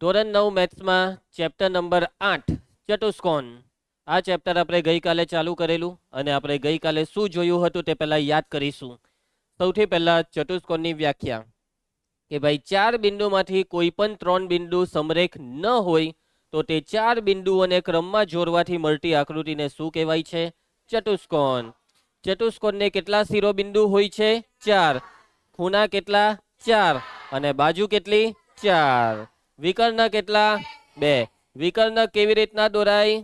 ધોરણ નવ મેથ્સમાં chapter number આઠ ચતુષ્કોણ આ ચેપ્ટર આપણે ગઈકાલે ચાલુ કરેલું અને આપણે ગઈકાલે શું જોયું હતું તે પહેલાં યાદ કરીશું. સૌથી પહેલાં ચતુષ્કોણની વ્યાખ્યા. કે ભાઈ, ચાર બિંદુમાંથી કોઈ પણ ત્રણ બિંદુ સમરેખ ન હોય તો તે ચાર બિંદુઓને ક્રમમાં જોડવાથી મળતી આકૃતિને શું કહેવાય છે? ચતુષ્કોણ ચતુષ્કોણને કેટલા શિરોબિંદુ હોય છે? ચાર. ખૂણા કેટલા? ચાર. અને બાજુ કેટલી? ચાર. વિકર્ણ કેટલા? બે. વિકર્ણ કેવી રીતના દોરાય?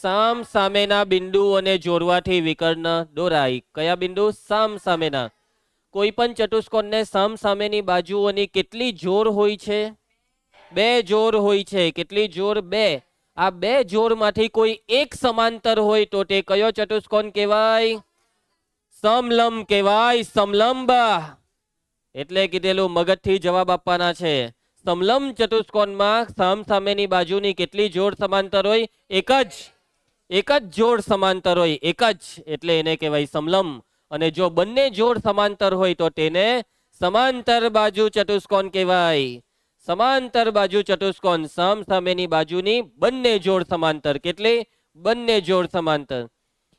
સામ સામેના બિંદુઓને જોડવાથી વિકર્ણ દોરાય. કયા બિંદુ? સામ સામેના. કોઈ પણ ચતુષ્કોણને સામ સામેની બાજુઓની કેટલી જોર હોય છે? બે જોર હોય છે. કેટલી જોર? બે. આ બે જોરમાંથી કોઈ એક સમાંતર હોય તો તે કયો ચતુષ્કોણ કહેવાય? સમલંબ કહેવાય. સમલંબ. એટલે કીધેલું મગજથી જવાબ આપવાના છે. સમલંબ ચતુષ્કોણમાં સામ સામેની બાજુની કેટલી જોડ સમાંતર હોય? એક જ. એક જ જોડ સમાંતર હોય. એક જ. એટલે એને કહેવાય સમલમ. અને જો બંને જોડ સમાંતર હોય તો તેને સમાંતર બાજુ ચતુષ્કોણ કહેવાય. સમાંતર બાજુ ચતુષ્કોણ સમ સામેની બાજુની બંને જોડ સમાંતર. કેટલી? બંને જોડ સમાંતર.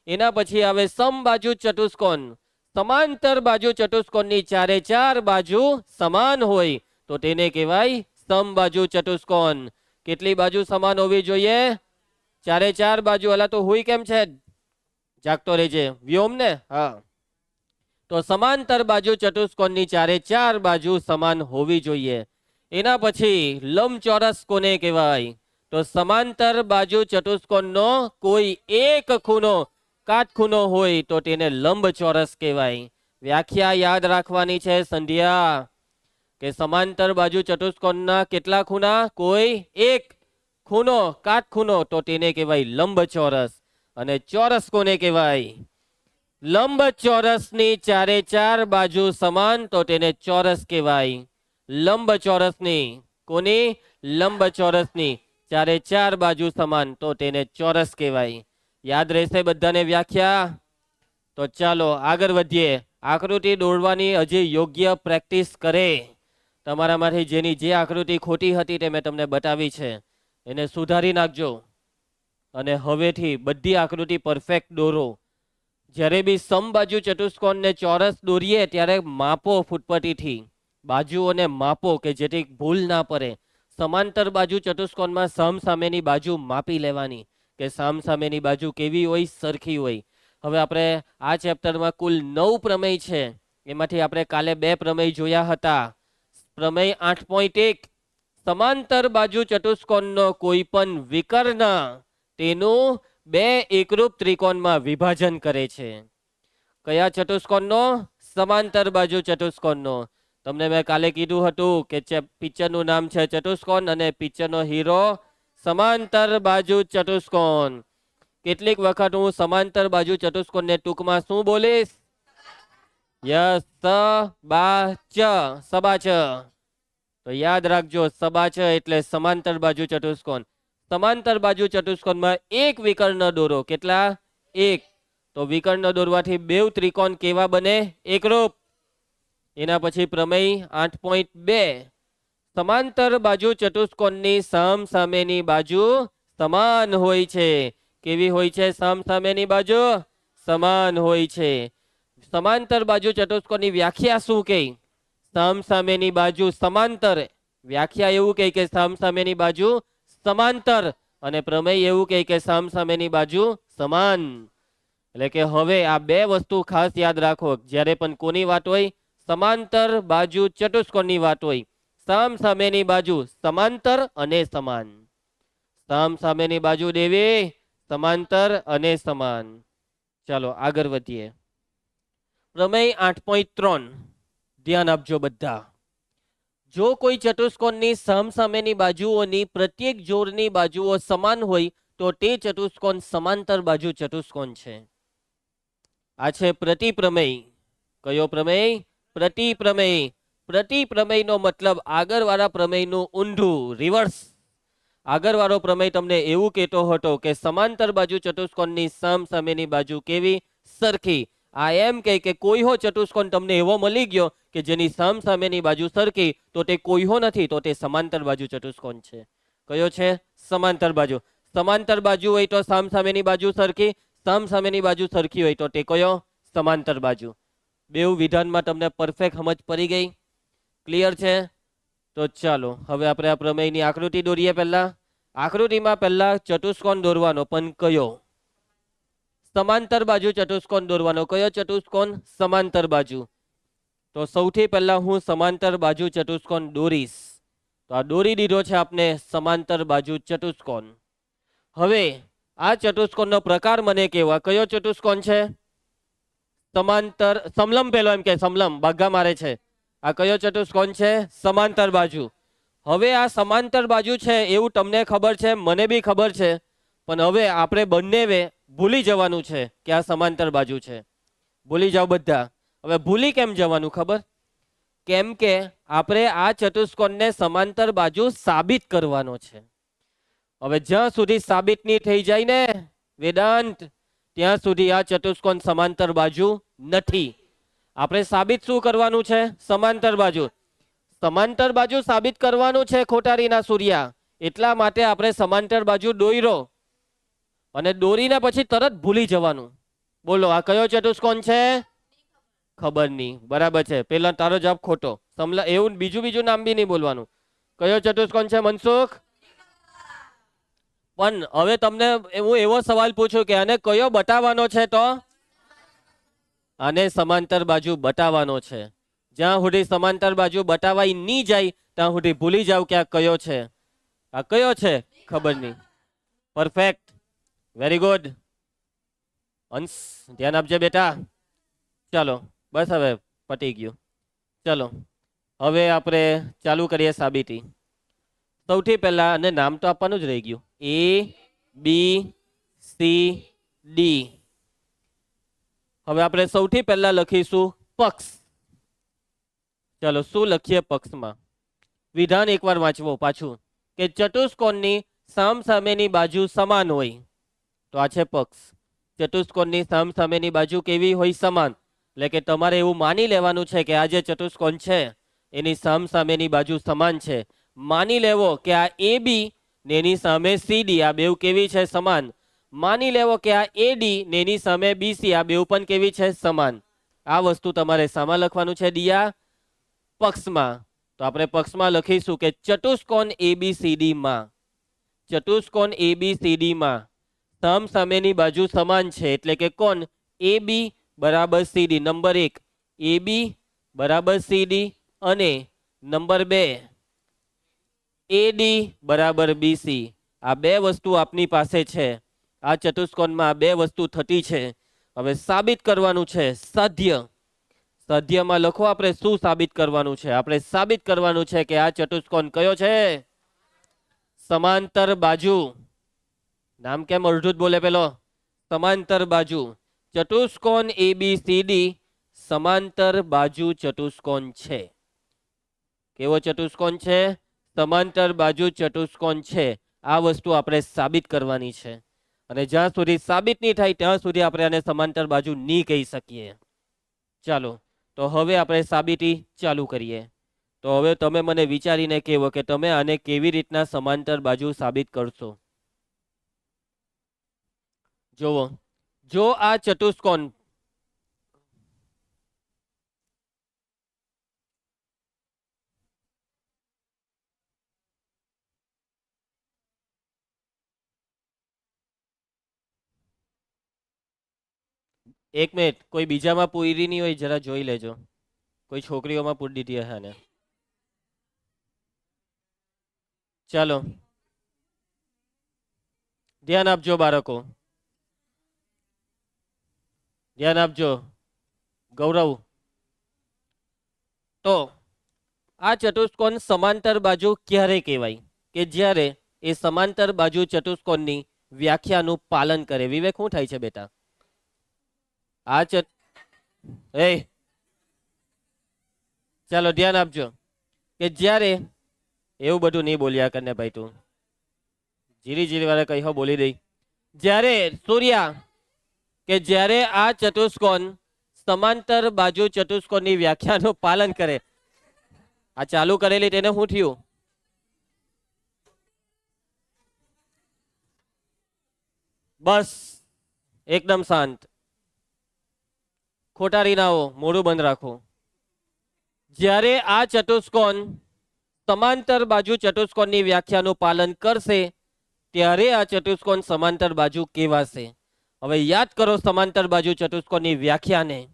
એના પછી આવે સમબાજુ ચતુષ્કોણ. સમાંતર બાજુ ચતુષ્કોણની ચારે ચાર બાજુ સમાન હોય. તો તેને કહેવાય સમબાજુ ચતુષ્કોણ. કેટલી બાજુ સમાન હોવી જોઈએ? ચારે ચાર બાજુ. અલા તો હોય કેમ છે? જાગતો રહેજે. વ્યોમ ને? હા. તો સમાંતર બાજુ ચતુષ્કોણની ચારે ચાર બાજુ સમાન હોવી જોઈએ. એના પછી લંબચોરસ કોને કહેવાય? તો સમાંતર બાજુ ચતુષ્કોણનો કોઈ એક ખૂણો કાટખૂણો હોય તો તેને લંબચોરસ કહેવાય. વ્યાખ્યા યાદ રાખવાની છે સંધ્યા. કે સમાંતર બાજુ ચતુષ્કોણના કેટલા ખૂણા? કોઈ એક ખૂણો કાટખૂણો તો તેને કહેવાય લંબચોરસ અને ચોરસ કોને કહેવાય? લંબચોરસની ચારે ચાર બાજુ સમાન, તો તેને ચોરસ કહેવાય. લંબચોરસની કોની? લંબચોરસની ચારે ચાર બાજુ સમાન, તો તેને ચોરસ કહેવાય. યાદ રહેશે બધાને વ્યાખ્યા? તો ચાલો આગળ વધીએ. આકૃતિ દોરવાની હજી યોગ્ય પ્રેક્ટિસ કરે. તમારામાંથી જેની જે આકૃતિ ખોટી હતી તે મેં તમને બતાવી છે. એને સુધારી નાખજો. અને હવેથી બધી આકૃતિ પરફેક્ટ દોરો. જ્યારે બી સમબાજુ ચતુષ્કોણને ચોરસ દોરીએ ત્યારે માપો ફૂટપટ્ટીથી. બાજુઓને માપો કે જેથી ભૂલ ના પડે. સમાંતર બાજુ ચતુષ્કોણમાં સમ સામેની બાજુ માપી લેવાની કે સામ સામેની બાજુ કેવી હોય સરખી હોય. હવે આપણે આ ચેપ્ટરમાં કુલ નવ પ્રમેય છે. એમાંથી આપણે કાલે બે પ્રમેય જોયા હતા. પ્રમેય આઠ પોઈન્ટ એક, સમાંતર બાજુ ચતુષ્કોણનો કોઈ પણ વિકર્ણ તેનું બે એકરૂપ ત્રિકોણમાં વિભાજન કરે છે. કયા ચતુષ્કોણનો? સમાંતર બાજુ ચતુષ્કોણનો. તમને મેં કાલે કીધું હતું કે પિક્ચરનું નામ છે ચતુષ્કોણ અને પિક્ચરનો હીરો સમાંતર બાજુ ચતુષ્કોણ. કેટલીક વખત હું સમાંતર બાજુ ચતુષ્કોણને ટૂંકમાં શું બોલીશ? યસ બા ચ સબા ચ તો યાદ રાખજો સબા ચ એટલે સમાંતર બાજુ ચતુષ્કોણ. સમાંતર બાજુ ચતુષ્કોણમાં એક વિકર્ણ દોરો. કેટલા? એક. તો વિકર્ણ દોરવાથી બેવ ત્રિકોણ કેવા બને? એકરૂપ. એના પછી પ્રમેય આઠ પોઈન્ટ બે. સમાંતર બાજુ ચતુષ્કોણની સામ સામેની બાજુ સમાન હોય છે. કેવી હોય છે? સામ સામેની બાજુ સમાન હોય છે. સમાંતર બાજુ ચતુષ્કોણની વ્યાખ્યા શું કહે સામ સામેની બાજુ સમાંતર. વ્યાખ્યા એવું કહે કે સામ સામેની બાજુ સમાંતર અને પ્રમેય એવું કહે કે સામ સામેની બાજુ સમાન. એટલે કે હવે આ બે વસ્તુ ખાસ યાદ રાખો. જ્યારે પણ કોની વાત હોય? સમાંતર બાજુ ચતુષ્કોણની વાત હોય. સામ સામેની બાજુ સમાંતર અને સમાન. સામ સામેની બાજુ દેવી, સમાંતર અને સમાન. ચાલો આગળ વધીએ. પ્રમેય આઠ પોઈન્ટ ત્રણ. ધ્યાન આપજો બધા. જો કોઈ ચતુષ્કોણની સામસામેની બાજુઓની પ્રત્યેક જોડની બાજુઓ સમાન હોય, તો તે ચતુષ્કોણ સમાંતર બાજુ ચતુષ્કોણ છે. આ છે પ્રતિપ્રમેય. કયો પ્રમેય? પ્રતિપ્રમેય. પ્રતિપ્રમેયનો મતલબ આગળવાળા પ્રમેયનું ઊંધું રિવર્સ આગળવાળો પ્રમેય તમને એવું કહેતો હતો કે સમાંતર બાજુ ચતુષ્કોણની સામ સામેની બાજુ કેવી? સરખી. આ એમ કહે કે કોઈ હો ચતુષ્કોણ તમને એવો મળી ગયો કે જેની સામ સામેની બાજુ સરખી તો તે કોઈહો નથી, તો તે સમાંતર બાજુ ચતુષ્કોણ છે. કયો છે? સમાંતર બાજુ. સમાંતર બાજુ હોય તો સામ સામેની બાજુ સરખી સામ સામેની બાજુ સરખી હોય તો તે કયો? સમાંતર બાજુ. બેઉ વિધાનમાં તમને પરફેક્ટ સમજ પડી ગઈ? ક્લિયર છે? તો ચાલો, હવે આપણે આ પ્રમેયની આકૃતિ દોરીએ પહેલા. આકૃતિમાં પહેલા ચતુષ્કોણ દોરવાનો પણ કયો? સમાંતર બાજુ ચતુષ્કોણ દોરવાનો. કયો ચતુષ્કોણ? સમાંતર બાજુ. તો સૌથી પહેલા હું સમાંતર બાજુ ચતુષ્કોણ દોરીશ. તો આ દોરી દીધો છે આપને સમાંતર બાજુ ચતુષ્કોણ. હવે આ ચતુષ્કોણનો પ્રકાર મને કેવા? કયો ચતુષ્કોણ છે? સમાંતર સમલમ પેલો એમ કે સમલમ ભાગા મારે છે. આ કયો ચતુષ્કોણ છે? સમાંતર બાજુ. હવે આ સમાંતર બાજુ છે એવું તમને ખબર છે, મને બી ખબર છે. પણ હવે આપણે બંને ભૂલી જવાનું છે કે આ સમાંતર બાજુ છે. ભૂલી જાઓ બધા. હવે ભૂલી કેમ જવાનું ખબર? કેમ કે આપણે આ ચતુષ્કોણને સમાંતર બાજુ સાબિત કરવાનો છે. હવે જ્યાં સુધી સાબિત નહીં થઈ જાય ને, વેદાંત, ત્યાં સુધી આ ચતુષ્કોણ સમાંતર બાજુ નથી. આપણે સાબિત શું કરવાનું છે? સમાંતર બાજુ. સમાંતર બાજુ સાબિત કરવાનું છે ખોટારીના સૂર્યા. એટલા માટે આપણે સમાંતર બાજુ દોર્યો અને દોરીને પછી તરત ભૂલી જવાનું. બોલો, આ કયો ચતુષ્કોણ છે? ખબર નહીં. બરાબર છે. પેલા તારો જવાબ ખોટો. સમલા, એવું બીજું બીજું નામ બી નહીં બોલવાનું. કયો ચતુષ્કોણ છે, મનસુખ? પણ હવે તમને હું એવો સવાલ પૂછું કે આને કયો બતાવવાનો છે તો? આને સમાંતર બાજુ બતાવવાનો છે. જ્યાં સુધી સમાંતર બાજુ બતાવાઈ નહીં જાય, ત્યાં સુધી ભૂલી જાવ કે આ કયો છે. આ કયો છે? ખબર નહીં. પરફેક્ટ વેરી ગુડ અંશ, ધ્યાન આપજે બેટા. ચાલો, બસ હવે પતી ગયું. ચલો, હવે આપણે ચાલુ કરીએ સાબિતી. સૌથી પહેલાં અને નામ તો આપવાનું જ રહી ગયું. એ બી સી ડી હવે આપણે સૌથી પહેલા લખીશું પક્ષ. ચલો, શું લખીએ પક્ષમાં? વિધાન એકવાર વાંચવો પાછું. કે ચતુષ્કોણની સામ સામેની બાજુ સમાન હોય. તો આ છે પક્ષ. ચતુષ્કોણની સામ સામેની બાજુ કેવી હોય સમાન? એટલે કે તમારે એવું માની લેવાનું છે કે આ જે ચતુષ્કોણ છે, એની સામ સામેની બાજુ સમાન છે. માની લેવો કે આ એ બી ને એની સામે સી ડી, આ બેઉ કેવી છે સમાન? માની લેવો કે આ એ ડી ને એની સામે બીસી આ બેઉ પણ કેવી છે સમાન? આ વસ્તુ તમારે સામા લખવાનું છે ડિયા પક્ષમાં. તો આપણે પક્ષમાં લખીશું કે ચતુષ્કોણ એબીસીડીમાં ચતુષ્કોણ એબીસીડી માં. સામ સામેની બાજુ સમાન છે, એટલે કે કોણ? એ બી બરાબર સીડી નંબર એક. એ બી બરાબર સીડી અને નંબર બે. એ ડી બરાબર બીસી આ બે વસ્તુ આપની પાસે છે. આ ચતુષ્કોણમાં આ બે વસ્તુ થતી છે. હવે સાબિત કરવાનું છે સાધ્ય. સાધ્યમાં લખો આપણે શું સાબિત કરવાનું છે. આપણે સાબિત કરવાનું છે કે આ ચતુષ્કોણ કયો છે? સમાંતર બાજુ. નામ કેમ અડધું બોલે પેલો? સમાંતર બાજુ. ચતુષ્કોણ એ બી સી ડી સમાંતર બાજુ ચતુષ્કોણ છે. કેવો ચતુષ્કોણ છે? સમાંતર બાજુ ચતુષ્કોણ છે. આ વસ્તુ આપણે સાબિત કરવાની છે. અને જ્યાં સુધી સાબિત નહીં થાય, ત્યાં સુધી આપણે આને સમાંતર બાજુ નહીં કહી શકીએ. ચાલો, તો હવે આપણે સાબિતી ચાલુ કરીએ. તો હવે તમે મને વિચારીને કહેવો કે તમે આને કેવી રીતના સમાંતર બાજુ સાબિત કરશો? જોવો. જો આ ચતુષ્કોણ એક મિનિટ, કોઈ બીજામાં પૂરી નહીં હોય, જરા જોઈ લેજો. કોઈ છોકરીઓમાં પૂરી દીધી હશે ને ચાલો. ધ્યાન આપજો બાળકો. ધ્યાન આપજો. ગૌરવ. તો આ ચતુષ્કોણ સમાંતર બાજુ ક્યારે કહેવાય? કે જ્યારે એ સમાંતર બાજુ ચતુષ્કોણની વ્યાખ્યાનું પાલન કરે. વિવેક, શું થાય છે બેટા? આ ચત એ ચાલો ધ્યાન આપજો. કે જ્યારે એવું બધું નહીં બોલ્યા કરને ભાઈ તું. જીરી જીરી વાળા કઈ હો બોલી દઈ જ્યારે સૂર્યા કે જ્યારે આ ચતુષ્કોણ સમાંતર બાજુ ચતુષ્કોણની વ્યાખ્યાનું પાલન કરે. આ ચાલુ કરેલી તેને શું થયું? બસ. એકદમ શાંત. ખોટારી ના હો મોઢું બંધ રાખો. જ્યારે આ ચતુષ્કોણ સમાંતર બાજુ ચતુષ્કોણની વ્યાખ્યાનું પાલન કરશે, ત્યારે આ ચતુષ્કોણ સમાંતર બાજુ કેવાશે. હવે યાદ કરો સમાંતર બાજુ ચતુષ્કોણની વ્યાખ્યાને.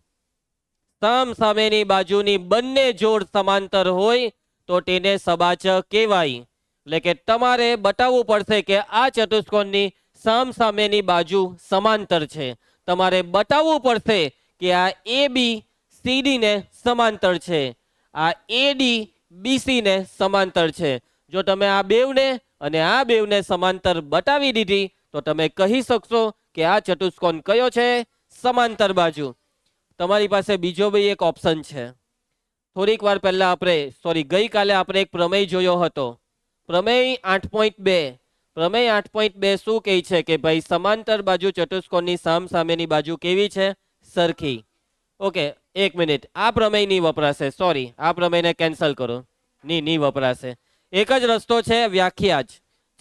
સામ સામેની બાજુની બંને જોડ સમાંતર હોય તો તેને સબાચક કહેવાય. એટલે કે તમારે બતાવવું પડશે કે આ ચતુષ્કોણની સામ સામેની બાજુ સમાંતર છે. તમારે બતાવવું પડશે કે આ એ બી સીડીને સમાંતર છે. આ એડી બીસીને સમાંતર છે. જો તમે આ બેવને અને આ બેવને સમાંતર બતાવી દીધી તો તમે કહી શકશો કે આ ચતુષ્કોણ કયો છે? સમાંતર બાજુ. તમારી પાસે બીજો બી એક ઓપ્શન છે. થોડીક વાર પહેલા આપણે સોરી ગઈકાલે આપણે એક પ્રમેય જોયો હતો. પ્રમેય આઠ પોઈન્ટ બે. પ્રમેય આઠ પોઈન્ટ બે શું કહે છે કે ભાઈ સમાંતર બાજુ ચતુષ્કોણની સામ સામેની બાજુ કેવી છે? સરખી. ઓકે એક મિનિટ. આ પ્રમેય નહીં વપરાશે. સોરી આ પ્રમેયને કેન્સલ કરો. નહીં નહીં વપરાશે. એક જ રસ્તો છે વ્યાખ્યા જ.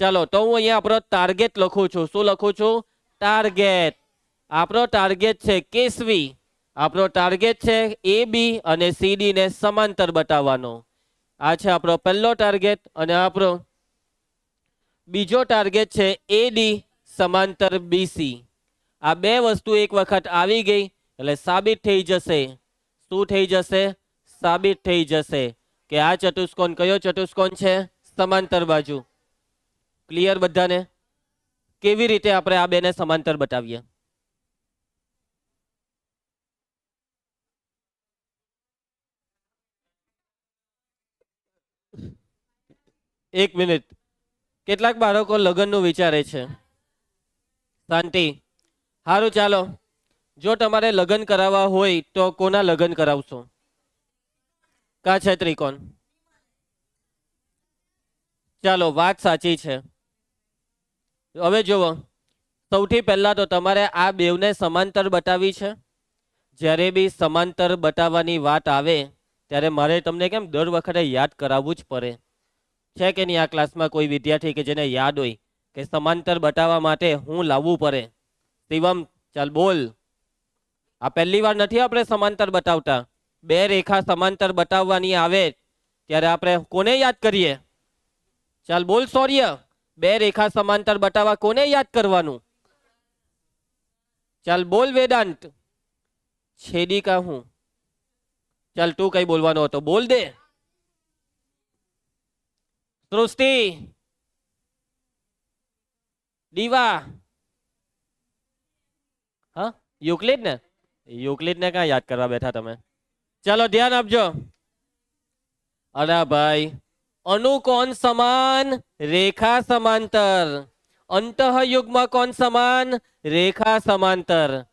ચાલો, તો હું અહીંયા આપણો ટાર્ગેટ લખું છું. શું લખું છું? ટાર્ગેટ આપણો ટાર્ગેટ છે કેસવી. આપણો ટાર્ગેટ છે એ બી અને સીડી ને સમાંતર બતાવવાનો. આ છે આપણો પહેલો ટાર્ગેટ અને આપણો બીજો ટાર્ગેટ છે એડી સમાંતર બીસી આ બે વસ્તુ એક વખત આવી ગઈ, એટલે સાબિત થઈ જશે. શું થઈ જશે? સાબિત થઈ જશે. કે આ ચતુષ્કોણ કયો ચતુષ્કોણ છે? સમાંતર બાજુ. ક્લિયર બધાને? કેવી રીતે આપણે આ બેને સમાંતર બતાવીએ? એક મિનિટ. કેટલાક બાળકો લગ્નનું વિચારે છે. શાંતિ. સારું ચાલો. જો તમારે લગ્ન કરાવવા હોય તો કોના લગ્ન કરાવશો? કા છે ત્રિકોણ? ચાલો, વાત સાચી છે. હવે જુઓ, સૌથી પહેલાં તો તમારે આ બેવને સમાંતર બતાવી છે. જ્યારે બી સમાંતર બતાવવાની વાત આવે, ત્યારે મારે તમને કેમ દર વખતે યાદ કરાવવું જ પડે. છે કે નહીં આ ક્લાસમાં કોઈ વિદ્યાર્થી કે જેને યાદ હોય કે સમાંતર બતાવવા માટે હું લાવવું પડે? શિવમ, ચાલ બોલ. આ પહેલી વાર નથી આપણે સમાંતર બતાવતા? બે રેખા સમાંતર બતાવવાની આવે, ત્યારે આપણે કોને યાદ કરીએ? ચાલ બોલ સૌર્ય બે રેખા સમાંતર બતાવવા કોને યાદ કરવાનું? ચાલ બોલ વેદાંત. છેદિકા હું? ચાલ તું કઈ બોલવાનો હતો. બોલ દે. સૃષ્ટિ. દીવા. હા? યુક્લિડ ને? યુક્લિડ ને ક્યાં યાદ કરવા બેઠા તમે? ચાલો ધ્યાન આપજો. અરે ભાઈ. અનુકોણ સમાન? રેખા સમાંતર. અંતઃયુગ્મ કોણ સમાન? રેખા સમાંતર.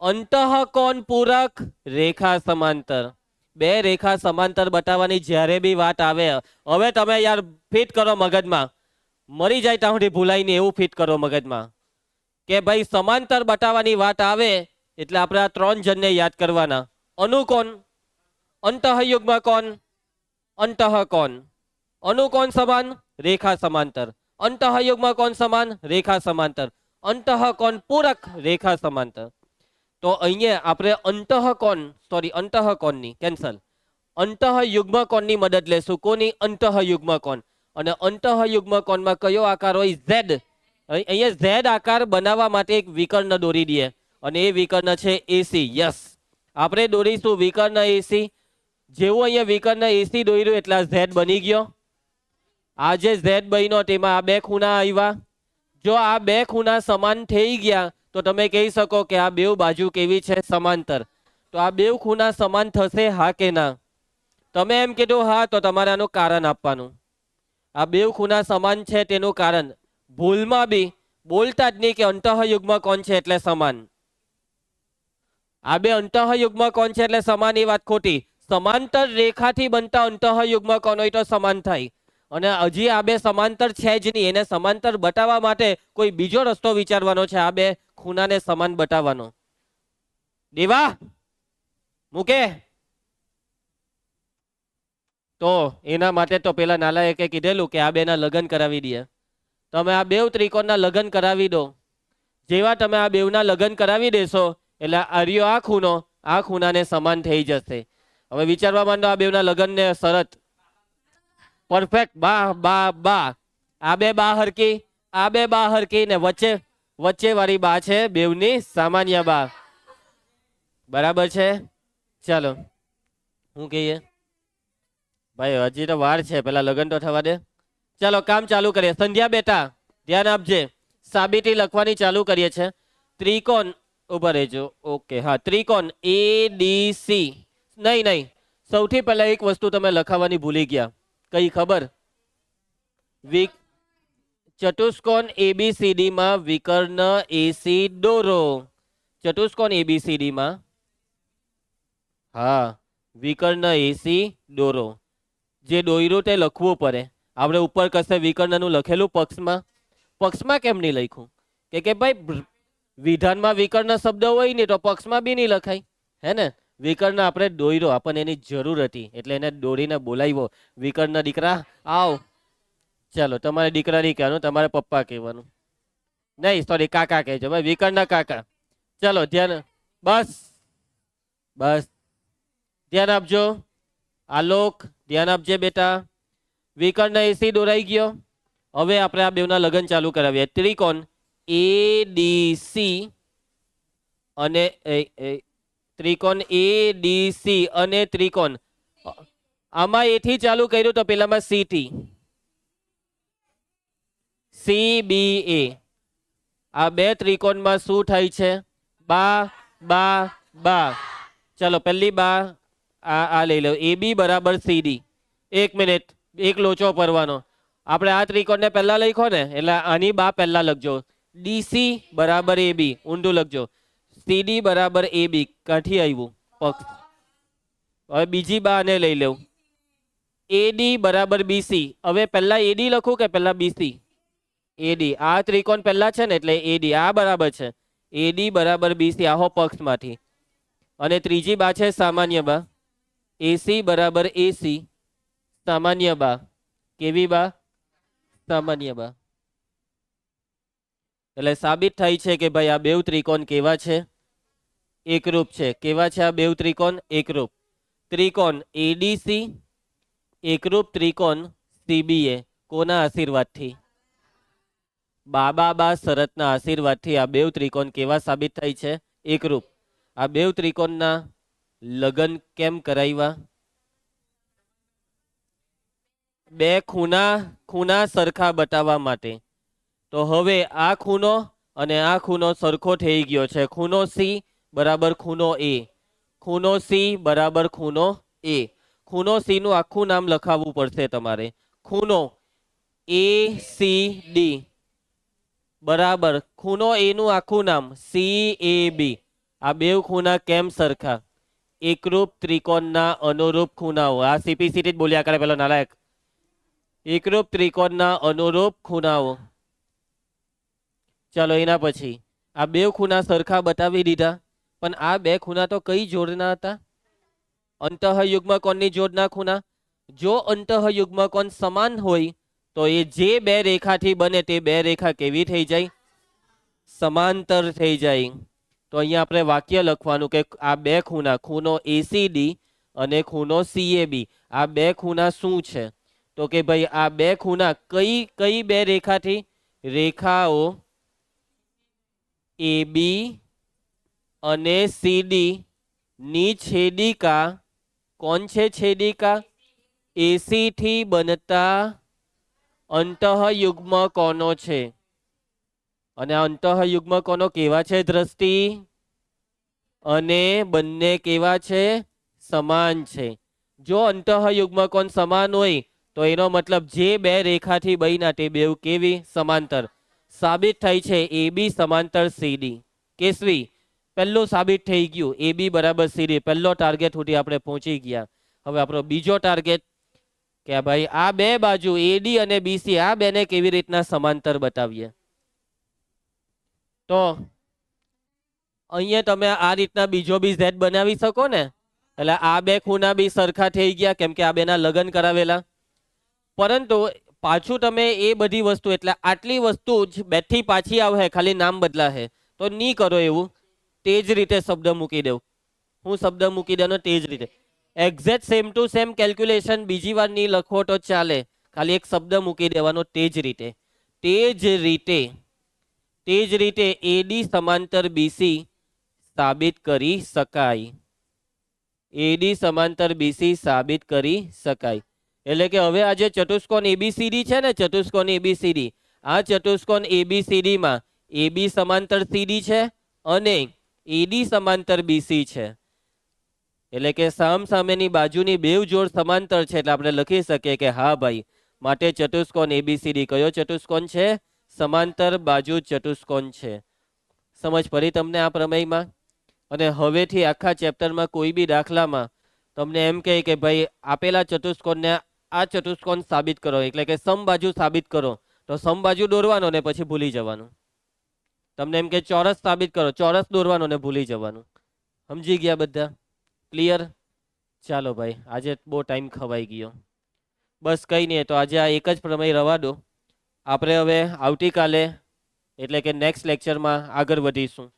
અંતઃકોણ પૂરક? રેખા સમાંતર. બે રેખા સમાંતર બતાવવાની જ્યારે બી વાત આવે, હવે તમે યાર ફિટ કરો મગજમાં. મરી જાય ત્યાં સુધી ભૂલાય એવું ફિટ કરો મગજમાં. કે ભાઈ સમાંતર બતાવવાની વાત આવે, એટલે આપણે આ ત્રણ જણને યાદ કરવાના. અનુકોણ અંતઃયુગ્મ કોણ? અંતઃકોણ અનુકોણ સમાન? રેખા સમાંતર. અંતઃયુગ્મ કોણ સમાન? રેખા સમાંતર. અંતઃકોણ પૂરક? રેખા સમાંતર. તો અહીંયા આપણે અંતઃકોણ સોરી અંતઃકોણની કેન્સલ અંતઃયુગ્મ કોણની મદદ લેશું? કોની અંતઃયુગ્મ કોણ? અને અંતઃયુગ્મ કોણમાં કયો આકાર હોય? ઝેડ. અહીંયા ઝેડ આકાર બનાવવા માટે એક વિકર્ણ દોરી દઈએ. અને એ વિકર્ણ છે એસી યસ આપણે દોરીશું વિકર્ણ એસી જેવું અહીંયા વિકર્ણ એસી દોર્યું, એટલે ઝેડ બની ગયો. આ જે ઝેડ બન્યો તેમાં આ બે ખૂણા આવ્યા જો આ બે ખૂણા સમાન થઈ ગયા, તો તમે કહી શકો કે આ બેઉ બાજુ કેવી છે સમાંતર. તો આ બેઉ ખૂણા સમાન થશે હા કે ના? તમે એમ કીધું, હા, તો તમારે આનું કારણ આપવાનું. આ બે ખૂણા સમાન છે તેનું કારણ. ભૂલમાં બી બોલતા જ નહીં કે અંતઃયુગમાં કોણ છે એટલે સમાન. આ બે અંતઃયુગમાં કોણ છે એટલે સમાન? એ વાત ખોટી. સમાંતર રેખાથી બનતા અંતઃયુગમાં કોણ હોય તો સમાન થાય. અને હજી આ બે સમાંતર છે જ નહીં, એને સમાંતર બતાવવા માટે કોઈ બીજો રસ્તો વિચારવાનો છે, આ બે ખૂણાને સમાન બતાવવાનો. દેવા, મૂકે. તો એના માટે તો પેલા નાલાયકે કીધેલું કે આ બેના લગ્ન કરાવી દે તમે આ બેવ ત્રિકોણના લગ્ન કરાવી દો. જેવા તમે આ બેવના લગ્ન કરાવી દેશો, એટલે આર્યો આ ખૂનો આ ખૂનાને સમાન થઈ જશે. હવે વિચારવા માંડો આ બેવના લગ્નને શરત. પરફેક્ટ બા બા બા. આ બે બા હરકી આ બે બા હરકી ને વચ્ચે વચ્ચે વાળી બા છે બેવની સામાન્ય બા. બરાબર છે? ચાલો, હું કહીએ? ભાઈ, હજી તો વાર છે. પેલા લગ્ન તો થવા દે. ચાલો, કામ ચાલુ કરીએ. સંધ્યા બેટા, ધ્યાન આપજે. સાબિતી લખવાની ચાલુ કરીએ છે. ત્રિકોણ ઊભા રહેજો. ઓકે, હા, ત્રિકોણ એ ડી સી નહીં નહીં. સૌથી પહેલા એક વસ્તુ તમે લખાવવાની ભૂલી ગયા. કઈ ખબર? વિક ચતુષ્કોણ એબીસીડી માં વિકર્ણ એસી દોરો. ચતુષ્કોણ એબીસીડી માં? હા, વિકર્ણ એસી દોરો. જે દોયરું તે લખવું પડે. આપણે ઉપર કશે વિકર્ણનું લખેલું પક્ષમાં? પક્ષમાં કેમ નહીં લખ્યું? કે કે ભાઈ વિધાનમાં વિકર્ણ શબ્દ હોય ને તો પક્ષમાં બી નહીં લખાય. હે ને? વિકર્ણ આપણે દોર્યો આપણને એની જરૂર હતી, એટલે એને દોરીને બોલાવ્યો. વિકર્ણ દીકરા, આવ. ચાલો, તમારે દીકરા નહીં કહેવાનું, તમારે પપ્પા કહેવાનું. નહીં સોરી કાકા કહેજો. ભાઈ, વિકર્ણના કાકા. ચાલો, ધ્યાન, બસ. બસ. ધ્યાન આપજો. આલોક, ધ્યાન આપજે બેટા. વિકર્ણ એસી દોરાઈ ગયો. હવે આપણે આ બેવના લગ્ન ચાલુ કરાવીએ. ત્રિકોણ એ ડી સી અને ત્રિકોણ એ ડી સી અને ત્રિકોણ. આમાં એથી ચાલુ કર્યું તો પેલામાં C T C B A આ બે ત્રિકોણમાં શું થાય છે? બા બા બા. ચલો, પહેલી બા આ આ લઈ લો. એ બી બરાબર સી ડી એક મિનિટ. એક લોચો પરવાનો આપણે આ ત્રિકોણને પહેલાં લખો ને, એટલે આની બા પહેલાં લખજો. ડીસી બરાબર એ બી ઊંડું લખજો. સીડી બરાબર એ બી. કાઠી આવ્યું પક્ષ હવે બીજી બા ને લઈ લઉં એડી બરાબર બીસી હવે પહેલા એડી લખું કે પહેલા બીસી એડી આ ત્રિકોણ પહેલા છે ને એટલે એડી આ બરાબર છે. એડી બરાબર બીસી આહો પક્ષમાંથી. અને ત્રીજી બા છે સામાન્ય બા. એસી બરાબર એસી સામાન્ય બા. કેવી બા? સામાન્ય બા. એટલે સાબિત થાય છે કે ભાઈ આ બેવ ત્રિકોણ કેવા છે? એકરૂપ છે. કેવા છે આ બેવ ત્રિકોણ? એકરૂપ. ત્રિકોણ એડીસી એકરૂપ ત્રિકોણ સીબીએ કોના આશીર્વાદથી? બાબા બા શરતના આશીર્વાદથી આ બેવ ત્રિકોણ કેવા સાબિત થાય છે? એકરૂપ. આ બેવ ત્રિકોણના લગ્ન કેમ કરાવ્યા? બે ખૂણા ખૂણા સરખા બતાવવા માટે. તો હવે આ ખૂણો અને આ ખૂણો સરખો થઈ ગયો છે. ખૂણો સી બરાબર ખૂણો એ. ખૂણો સી બરાબર ખૂણો એ. ખૂણો સી નું આખું નામ લખાવવું પડશે તમારે. ખૂણો એ સી ડી. બરાબર. ખૂણો એ નું આખું નામ સી એ બી. આ બે ખૂણા કેમ સરખા? એકરૂપ ત્રિકોણના અનુરૂપ ખૂણાઓ આ સીપીસીટી જ બોલ્યા કરે પેલો નાલાયક. એકરૂપ ત્રિકોણના અનુરૂપ ખૂણાઓ ચાલો એના પછી. આ બે ખૂણા સરખા બતાવી દીધા. પણ આ બે ખૂણા તો કઈ જોડના હતા? અંતઃયુગ્મ કોણની જોડના ખૂણા? જો અંતઃયુગ્મ કોણ સમાન હોય, તો એ જે બે રેખાથી બને તે બે રેખા કેવી થઈ જાય? સમાંતર થઈ જાય. તો અહીંયા આપણે વાક્ય લખવાનું કે આ બે ખૂણા, ખૂણો એસીડી અને ખૂણો સીએબી આ બે ખૂણા શું છે? તો કે ભાઈ આ બે ખૂણા કઈ કઈ બે રેખાથી? રેખાઓ એ બી અને સીડી ની છેદિકા કોણ છે છેદિકા એસી થી બનતા અંતઃયુગ્મ કોનો છે? અને અંતઃયુગ્મ કોનો કેવા છે દ્રષ્ટિ? અને બંને કેવા છે? સમાન છે. જો અંતઃયુગ્મ કોણ સમાન હોય, તો એનો મતલબ જે બે રેખાથી બહીના તે બેવ કેવી? સમાંતર. સાબિત થાય છે એ બી સમાંતર સીડી કેસવી? પહેલું સાબિત થઈ ગયું. એ બી બરાબર સીડી પહેલો ટાર્ગેટ સુધી આપણે પહોંચી ગયા. હવે આપણો બીજો ટાર્ગેટ કે ભાઈ આ બે બાજુ એડી અને બીસી આ બેને કેવી રીતના સમાંતર બતાવીએ? તો અહીંયા તમે આ રીતના બીજો બી ઝેડ બનાવી શકો ને. એટલે આ બે ખૂણા બી સરખા થઈ ગયા, કેમ કે આ બેના લગ્ન કરાવેલા. પરંતુ પાછું તમે એ બધી વસ્તુ, એટલે આટલી વસ્તુ જ બેથી પાછી આવે ખાલી નામ બદલાશે તો નહીં કરો એવું. તે જ રીતે શબ્દ મૂકી દઉં. હું શબ્દ મૂકી દેવાનો તે જ રીતે. Exact same to same calculation બીજી વાર નહીં લખો તો ચાલે. ખાલી એક શબ્દ મૂકી દેવાનો તે જ રીતે. તે જ રીતે, તે જ રીતે એડી સમાંતર બીસી સાબિત કરી શકાય. એડી સમાંતર બીસી સાબિત કરી શકાય. એટલે કે હવે આ જે ચતુષ્કોણ એબીસીડી છે ને, ચતુષ્કોણ એબીસીડી આ ચતુષ્કોણ એબીસીડીમાં એબી સમાંતર સીડી છે અને એડી સમાંતર બીસી છે. એટલે કે સામ સામેની બાજુની બેવ જોડ સમાંતર છે, એટલે આપણે લખી શકીએ કે હા ભાઈ, માટે ચતુષ્કોણ એબીસીડી કયો ચતુષ્કોણ છે? સમાંતર બાજુ ચતુષ્કોણ છે. સમજ પડી તમને આ પ્રમેયમાં? અને હવેથી આખા ચેપ્ટરમાં કોઈ બી દાખલામાં તમને એમ કહે કે ભાઈ, આપેલા ચતુષ્કોણને આ ચતુષ્કોણ સાબિત કરો, એટલે કે સમબાજુ સાબિત કરો, તો સમબાજુ દોરવાનો ને પછી ભૂલી જવાનું. તમને એમ કે ચોરસ સાબિત કરો, ચોરસ દોરવાનો ને ભૂલી જવાનું. સમજી ગયા બધા? ક્લિયર ચાલો ભાઈ, આજે બહુ ટાઈમ ખવાઈ ગયો. બસ કંઈ નહીં તો આજે આ એક જ પ્રમેય રવા દો. આપણે હવે આવતીકાલે, એટલે કે નેક્સ્ટ લેક્ચરમાં આગળ વધીશું.